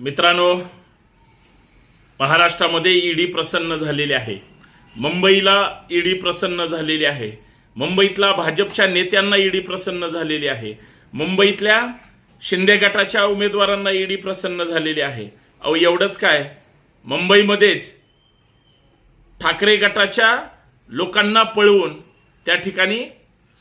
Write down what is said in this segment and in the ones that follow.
मित्रांनो महाराष्ट्रामध्ये ईडी प्रसन्न झालेली आहे. मुंबईला ईडी प्रसन्न झालेली आहे. मुंबईतला भाजपच्या नेत्यांना ईडी प्रसन्न झालेली आहे. मुंबईतल्या शिंदे गटाच्या उमेदवारांना ईडी प्रसन्न झालेली आहे. अहो एवढंच काय? मुंबईमध्येच ठाकरे गटाच्या लोकांना पळवून त्या ठिकाणी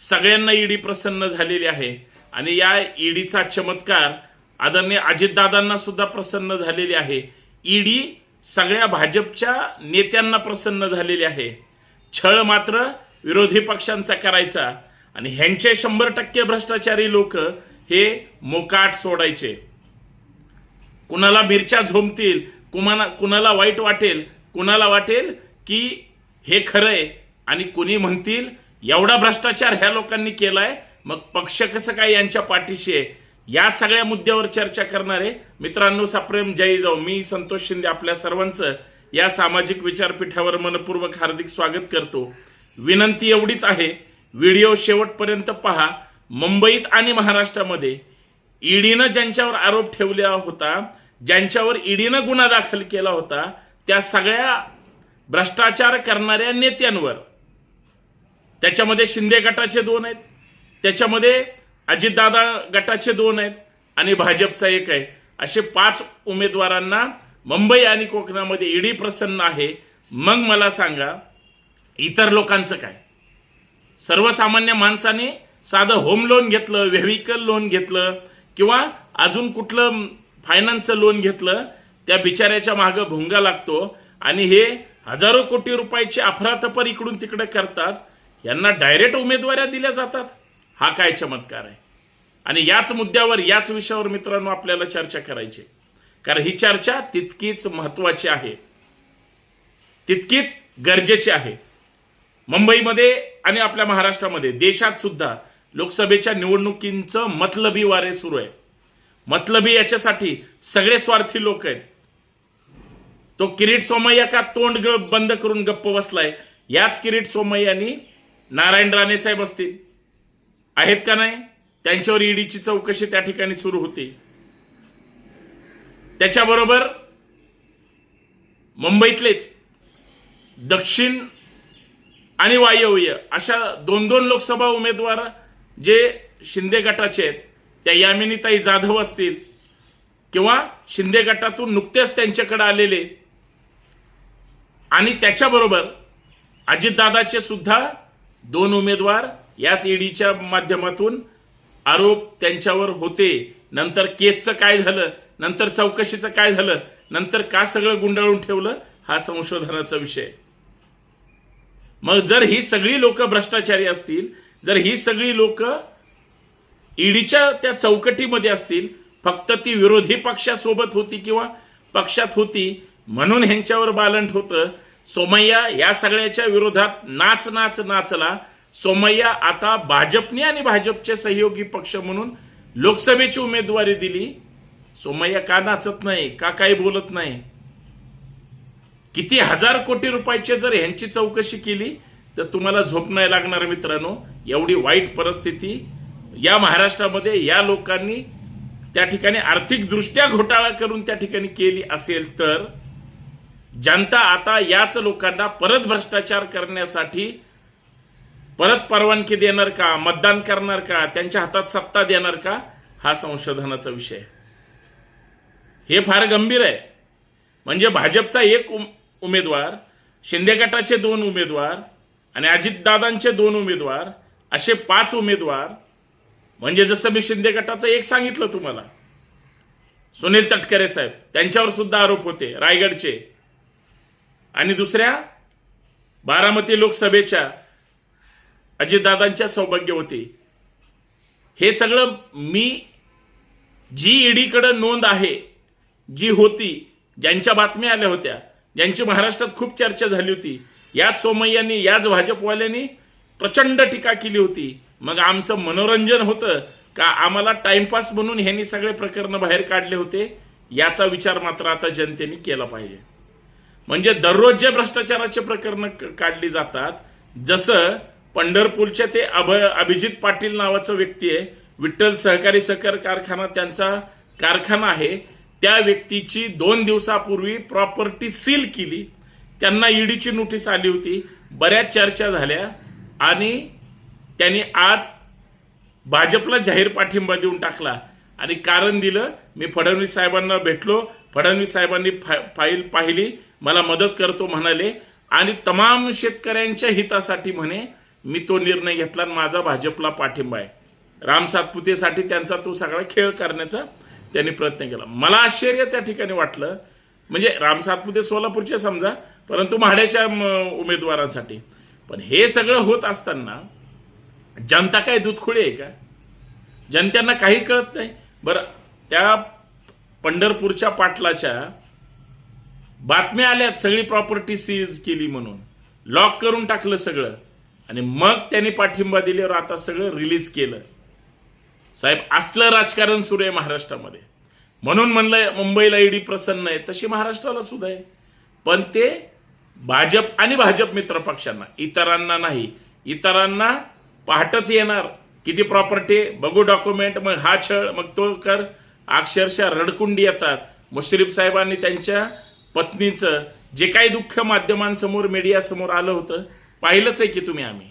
सगळ्यांना ईडी प्रसन्न झालेली आहे. आणि या ईडीचा चमत्कार आदरणीय अजितदादांना सुद्धा प्रसन्न झालेली आहे. ईडी सगळ्या भाजपच्या नेत्यांना प्रसन्न झालेली आहे. छळ मात्र विरोधी पक्षांचा करायचा आणि ह्यांचे शंभर टक्के भ्रष्टाचारी लोक हे मोकाट सोडायचे. कुणाला मिरच्या झोमतील कुणाला कुणाला वाईट वाटेल कुणाला वाटेल की हे खरंय आणि कुणी म्हणतील एवढा भ्रष्टाचार ह्या लोकांनी केलाय मग पक्ष कसं काय यांच्या पाठीशी आहे? या सगळ्या मुद्द्यावर चर्चा करणारे मित्रांनो सप्रेम जय जाऊ. मी संतोष शिंदे आपल्या सर्वांचं या सामाजिक विचारपीठावर मनपूर्वक हार्दिक स्वागत करतो. विनंती एवढीच आहे व्हिडिओ शेवटपर्यंत पहा. मुंबईत आणि महाराष्ट्रामध्ये ईडीनं ज्यांच्यावर आरोप ठेवला होता ज्यांच्यावर ईडीनं गुन्हा दाखल केला होता त्या सगळ्या भ्रष्टाचार करणाऱ्या नेत्यांवर. त्याच्यामध्ये शिंदे गटाचे दोन आहेत. त्याच्यामध्ये अजितदादा गटाचे दोन आहेत आणि भाजपचा एक आहे. असे पाच उमेदवारांना मुंबई आणि कोकणामध्ये ईडी प्रसन्न आहे. मग मला सांगा इतर लोकांचं काय? सर्वसामान्य माणसाने साधं होम लोन घेतलं व्हेविकल लोन घेतलं किंवा अजून कुठलं फायनान्सचं लोन घेतलं त्या बिचाऱ्याच्या मागं भुंगा लागतो आणि हे हजारो कोटी रुपयाची अफरातफर इकडून तिकडे करतात. यांना डायरेक्ट उमेदवाऱ्या दिल्या जातात. हा काय चमत्कार आहे? आणि याच मुद्द्यावर याच विषयावर मित्रांनो आपल्याला चर्चा करायची कारण ही चर्चा तितकीच महत्वाची आहे. तितकीच गरजेची आहे. मुंबईमध्ये आणि आपल्या महाराष्ट्रामध्ये देशात सुद्धा लोकसभेच्या निवडणुकींचं मतलबी वारे सुरू आहे. मतलबी याच्यासाठी सगळे स्वार्थी लोक आहेत. तो किरीट सोमय्या का तोंड बंद करून गप्प बसलाय? याच किरीट सोमय्यानी नारायण राणे साहेब असतील आहेत का नाही? त्यांच्यावर ईडीची चौकशी त्या ठिकाणी सुरू होती. त्याच्याबरोबर मुंबईतलेच दक्षिण आणि वायव्य अशा दोन दोन लोकसभा उमेदवार जे शिंदे गटाचे आहेत त्या यामिनीताई जाधव असतील किंवा शिंदे गटातून नुकतेच त्यांच्याकडे आलेले आणि त्याच्याबरोबर अजितदादाचे सुद्धा दोन उमेदवार याच ईडीच्या माध्यमातून आरोप त्यांच्यावर होते. नंतर केसचं काय झालं? नंतर चौकशीचं काय झालं? नंतर का सगळं गुंडाळून ठेवलं? हा संशोधनाचा विषय. मग जर ही सगळी लोक भ्रष्टाचारी असतील जर ही सगळी लोक ईडीच्या त्या चौकटीमध्ये असतील फक्त ती विरोधी पक्षासोबत होती किंवा पक्षात होती म्हणून ह्यांच्यावर बालंट होतं सोमय्या या सगळ्याच्या विरोधात नाच नाच नाचला सोमय्या आता भाजपने आणि भाजपचे सहयोगी पक्ष म्हणून लोकसभेची उमेदवारी दिली. सोमय्या का नाचत नाही का काही बोलत नाही? किती हजार कोटी रुपयाचे जर ह्यांची चौकशी केली तर तुम्हाला झोप नाही लागणार मित्रांनो. एवढी वाईट परिस्थिती या महाराष्ट्रामध्ये या लोकांनी त्या ठिकाणी आर्थिकदृष्ट्या घोटाळा करून त्या ठिकाणी केली असेल तर जनता आता याच लोकांना परत भ्रष्टाचार करण्यासाठी परत परवानगी देणार का? मतदान करणार का? त्यांच्या हातात सत्ता देणार का? हा संशोधनाचा विषय हे फार गंभीर आहे. म्हणजे भाजपचा एक उम- उमेदवार शिंदे गटाचे दोन उमेदवार आणि अजितदादांचे दोन उमेदवार असे पाच उमेदवार म्हणजे जसं मी शिंदे गटाचं एक सांगितलं तुम्हाला. सुनील तटकरे साहेब त्यांच्यावर सुद्धा आरोप होते रायगडचे. आणि दुसऱ्या बारामती लोकसभेच्या अजितदादांच्या होते. हे सगळं मी जी ईडीकडं नोंद आहे जी होती ज्यांच्या बातम्या आल्या होत्या ज्यांची महाराष्ट्रात खूप चर्चा झाली होती याच सोमय्यांनी याच भाजपवाल्यांनी प्रचंड टीका केली होती. मग आमचं मनोरंजन होतं का आम्हाला टाइमपास म्हणून ह्यांनी सगळे प्रकरण बाहेर काढले होते? याचा विचार मात्र आता जनतेने केला पाहिजे. म्हणजे दररोज जे भ्रष्टाचाराचे प्रकरण काढली जातात जसं पंढरपूरच्या ते अभ अभिजित पाटील नावाचं व्यक्ती आहे. विठ्ठल सहकारी सहकार कारखाना त्यांचा कारखाना आहे. त्या व्यक्तीची दोन दिवसापूर्वी प्रॉपर्टी सील केली. त्यांना ईडीची नोटीस आली होती. बऱ्याच चर्चा झाल्या आणि त्यांनी आज भाजपला जाहीर पाठिंबा देऊन टाकला. आणि कारण दिलं मी फडणवीस साहेबांना भेटलो. फडणवीस साहेबांनी फा- फाईल पाहिली. मला मदत करतो म्हणाले. आणि तमाम शेतकऱ्यांच्या हितासाठी म्हणे मी तो निर्णय घेतला आणि माझा भाजपला पाठिंबा आहे. राम सातपुतेसाठी त्यांचा तो सगळा खेळ करण्याचा त्यांनी प्रयत्न केला. मला आश्चर्य त्या ठिकाणी वाटलं. म्हणजे राम सातपुते सोलापूरचे समजा परंतु म्हाड्याच्या उमेदवारांसाठी. पण हे सगळं होत असताना जनता काय दुधखुळी आहे का? जनत्यांना काही कळत नाही. बरं त्या पंढरपूरच्या पाटलाच्या बातम्या आल्यात सगळी प्रॉपर्टी सीज केली म्हणून. लॉक करून टाकलं सगळं. आणि मग त्यांनी पाठिंबा दिल्यावर आता सगळं रिलीज केलं. साहेब असलं राजकारण सुरू आहे महाराष्ट्रामध्ये. म्हणून म्हणलं मुंबईला ईडी प्रसन्न आहे तशी महाराष्ट्राला सुद्धा आहे. पण ते भाजप आणि भाजप मित्र पक्षांना इतरांना नाही. इतरांना पहाटच येणार. किती प्रॉपर्टी बघू डॉक्युमेंट मग हा छळ मग तो कर. अक्षरशः रडकुंडी येतात. मुश्रीफ साहेबांनी त्यांच्या पत्नीचं जे काही दुःख माध्यमांसमोर मीडियासमोर आलं होतं पाहिलंच आहे की तुम्ही आम्ही.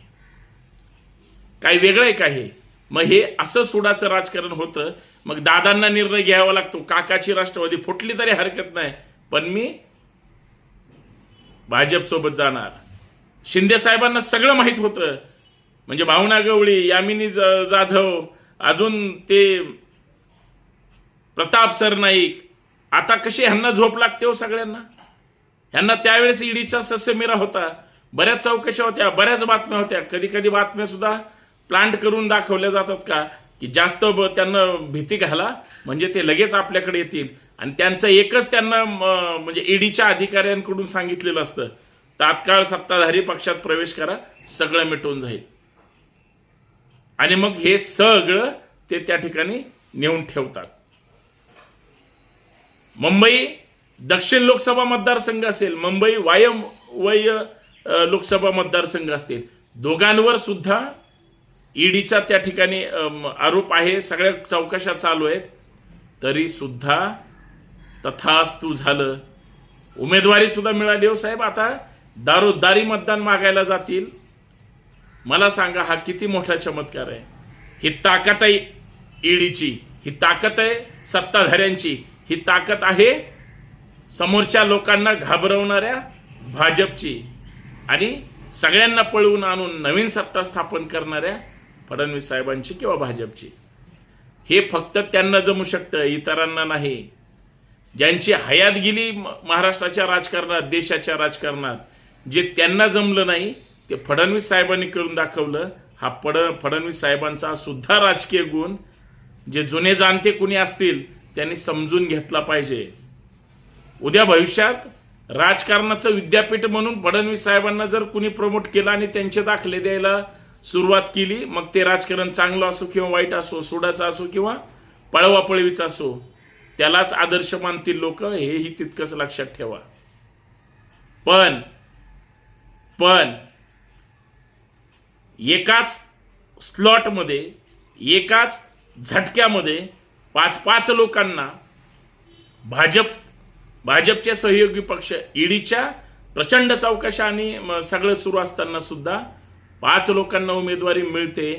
काही वेगळं आहे का हे? मग हे असं सुडाचं राजकारण होतं मग दादांना निर्णय घ्यावा लागतो. काकाची राष्ट्रवादी फुटली तरी हरकत नाही. पण मी भाजप सोबत जाणार. शिंदे साहेबांना सगळं माहीत होतं. म्हणजे भावना गवळी यामिनी जाधव अजून ते प्रताप सरनाईक आता कशी ह्यांना झोप लागते हो सगळ्यांना? ह्यांना त्यावेळेस ईडीचा ससेमिरा होता. बऱ्याच चौकशा होत्या बऱ्याच बातम्या होत्या. कधी कधी बातम्या सुद्धा प्लांट करून दाखवल्या जातात का? की जास्त त्यांना भीती घाला म्हणजे ते लगेच आपल्याकडे येतील. आणि त्यांचं एकच त्यांना म्हणजे ईडीच्या अधिकाऱ्यांकडून सांगितलेलं असतं तात्काळ सत्ताधारी पक्षात प्रवेश करा सगळं मिटून जाईल. आणि मग हे सगळं ते त्या ठिकाणी नेऊन ठेवतात. मुंबई दक्षिण लोकसभा मतदारसंघ असेल मुंबई वायम वय लोकसभा मतदारसंघ असतील. दोघांवर सुद्धा ईडीचा त्या ठिकाणी आरोप आहे. सगळ्या चौकशा चालू आहेत. तरी सुद्धा तथास्तू झालं. उमेदवारी सुद्धा मिळाली हो साहेब. आता दारोदारी मतदान मागायला जातील. मला सांगा हा किती मोठा चमत्कार आहे. ही ताकद आहे ईडीची. ही ताकद आहे सत्ताधाऱ्यांची. ही ताकद आहे समोरच्या लोकांना घाबरवणाऱ्या भाजपची. आणि सगळ्यांना पळवून आणून नवीन सत्ता स्थापन करणाऱ्या फडणवीस साहेबांची किंवा भाजपची. हे फक्त त्यांना जमू शकतं इतरांना नाही. ज्यांची हयात गेली महाराष्ट्राच्या राजकारणात देशाच्या राजकारणात जे त्यांना जमलं नाही ते फडणवीस साहेबांनी करून दाखवलं. हा पड फडणवीस साहेबांचा सुद्धा राजकीय गुण जे जुने जाणते कुणी असतील त्यांनी समजून घेतला पाहिजे. उद्या भविष्यात राजकारणाचं विद्यापीठ म्हणून फडणवीस साहेबांना जर कुणी प्रमोट केलं आणि त्यांचे दाखले द्यायला सुरुवात केली मग ते राजकारण चांगलं असो किंवा वाईट असो सोडाचं असो किंवा पळवापळवीचं असो त्यालाच आदर्श मानतील लोक हेही तितकंच लक्षात ठेवा. पण पण एकाच स्लॉटमध्ये एकाच झटक्यामध्ये पाच पाच लोकांना भाजप भाजपचे सहयोगी पक्ष ईडीच्या प्रचंड चौकशा आणि सगळं सुरू असताना सुद्धा पाच लोकांना उमेदवारी मिळते.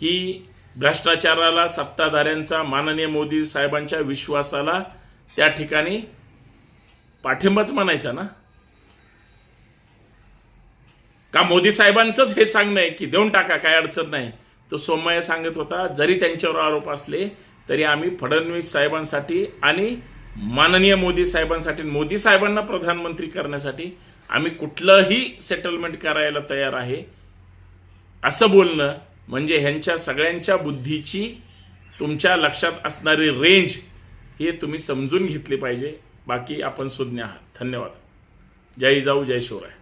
ही भ्रष्टाचाराला सत्ताधाऱ्यांचा माननीय मोदी साहेबांच्या विश्वासाला त्या ठिकाणी पाठिंबाच म्हणायचा ना? का मोदी साहेबांचंच हे सांगणं आहे की देऊन टाका काय अडचण नाही. तो सोमय्या सांगत होता जरी त्यांच्यावर आरोप असले तरी आम्ही फडणवीस साहेबांसाठी आणि माननीय मोदी साहेबांसाठी मोदी साहेबांना प्रधानमंत्री करण्यासाठी आम्ही कुठलंही सेटलमेंट करायला तयार आहे. असं बोलणं म्हणजे ह्यांच्या सगळ्यांच्या बुद्धीची तुमच्या लक्षात असणारी रेंज हे तुम्ही समजून घेतली पाहिजे. बाकी आपण सुज्ञ आहात. धन्यवाद. जय जाऊ जय शिवराय.